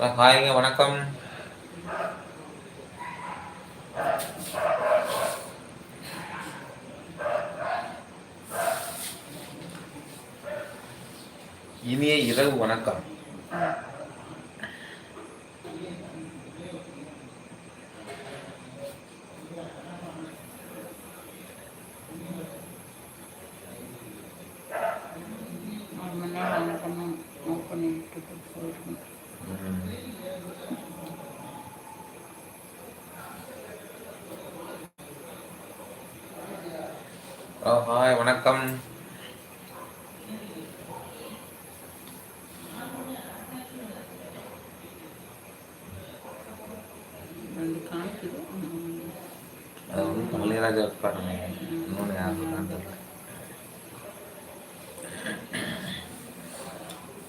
ஹாய்ங்க வணக்கம். இனிய இரவு வணக்கம் ஒரு மணி நேரம் ஆன் பண்ணணும் ஆஃப் பண்ணிட்டு போயிருக்கணும் ம். ஓ ஹாய் வணக்கம். அது வந்து பள்ளியராஜா பாருங்க இன்னொன்று யாரும்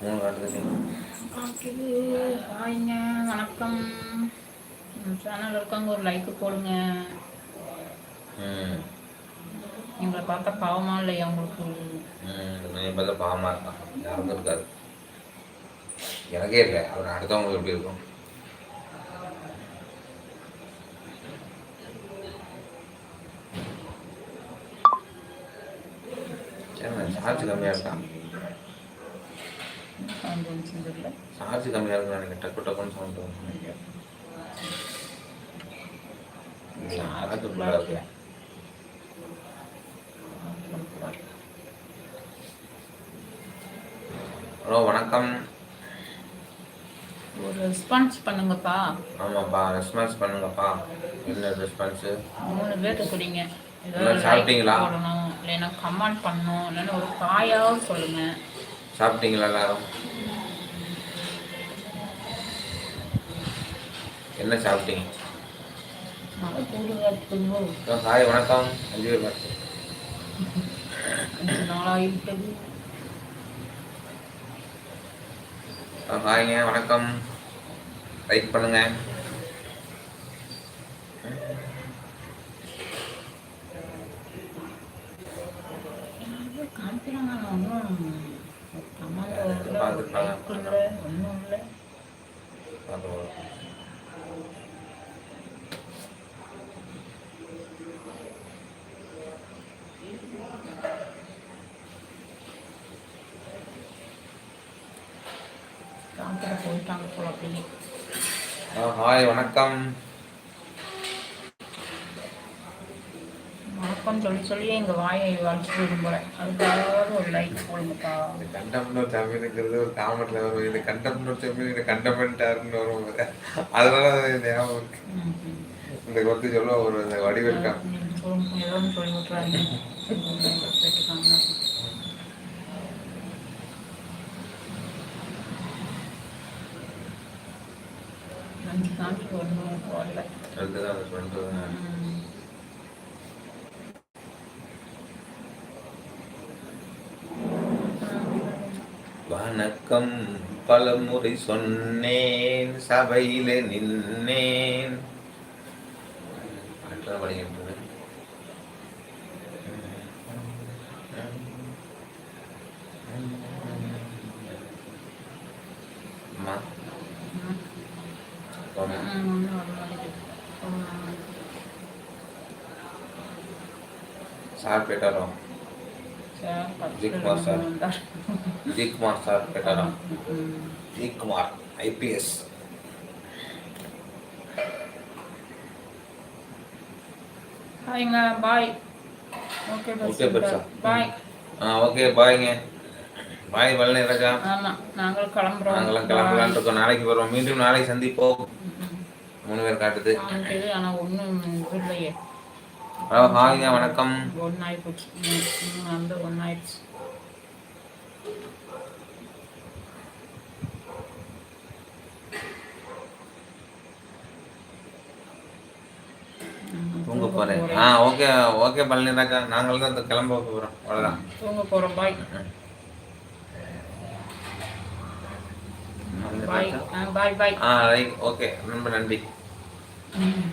மூணு காட்டுது ஹாய்ங்க வணக்கம். சேனல் இருக்கவங்க ஒரு லைக் போடுங்க. ம். எங்களை பார்த்தா பாவமா இல்லையா உங்களுக்கு? நீ பார்த்தா பாவமாக இருக்கான். யாருக்கும் இருக்காது. எனக்கே இல்லை. அவர் அடுத்தவங்களுக்கு எப்படி இருக்கும்? சரி சார்ஜ் கம்மியாக இருக்கான் சார்ஜ் கம்மியாக இருக்குன்னு நினைக்கிறேன். டக்கு டக்குன்னு சவுண்ட் நினைக்கிறேன் சார்ஜ் ஃபுல்லாக இருக்கு ஹலோ வணக்கம். ஒரு ரெஸ்பான்ஸ் பண்ணுங்கப்பா. ஆமாப்பா ரெஸ்பான்ஸ் பண்ணுங்கப்பா. என்ன ரெஸ்பான்ஸு மூணு எல்லாம் ஏதாவது சாப்பிட்டீங்களா? போடணும் இல்லைன்னா கமெண்ட் பண்ணணும் இல்லைன்னா ஒரு காயாவது சொல்லுங்க. சாப்பிட்டீங்களா எல்லாரும்? என்ன சாப்பிட்டீங்க? ஹாய் வணக்கம். அஞ்சு பேர் நாளாகிவிட்டது ஹலோ, ஹாய்ங்க வணக்கம். லைக் பண்ணுங்க. பார்த்துருப்பாங்க. காமிக்கிற போயிட்டாங்க போல அப்படியே ஹாய் வணக்கம் வணக்கம் சொல்லி சொல்லி எங்கள் வாயை வளர்ச்சிட்டு விரும்புகிறேன் அதுக்காக ஒரு லைக் போடுங்கப்பா இந்த கண்டம்னு தமிழுங்கிறது ஒரு காமெண்ட்ல வரும் இது கண்டம்னு தமிழ் இது கண்டமெண்டாருன்னு வரும் அதனால அது ஞாபகம் இருக்கு. இந்த கொத்து சொல்ல ஒரு சொல்லுங்க, ஏதோ சொல்லி விட்றாங்க காமிக்கு ஒன்றும் அது சொல்றது ம். வணக்கம். பலமுறை சொன்னேன். சபையில நின்னேன். வந்தார். விஜய் குமார் சார் போயிட்டாரோ ம். விஜய் குமார் ஐபிஎஸ். ஹாய்ங்க பாய். ஓகே ஓகே, பெருசா. பாய். ஆ ஓகே பாய்ங்க. பாய் வல்லனை ராஜா. ஆமாம் நாங்கள் கிளம்புறோம். நாங்களாம் கிளம்பலான்னு இருக்கோம். நாளைக்கு வருவோம். மீண்டும் நாளைக்கு சந்திப்போம். மூணு பேர் காட்டுது. ஆனால் ஒன்றும் இல்லையே ஹலோ ஹாய்ங்க வணக்கம். ஒன்று ஆகிப்போச்சு மூணு வந்து ஒன்று ஆயிடுச்சு தூங்க போறேன். ஆ ஓகே ஓகே பழனி ராஜா நாங்களும் தான் கிளம்ப போகிறோம் அவ்வளோதான் தூங்க போகிறோம் பாய். பாய். பாய் பாய். ஆ ரைட். ஓகே ரொம்ப நன்றி. ம்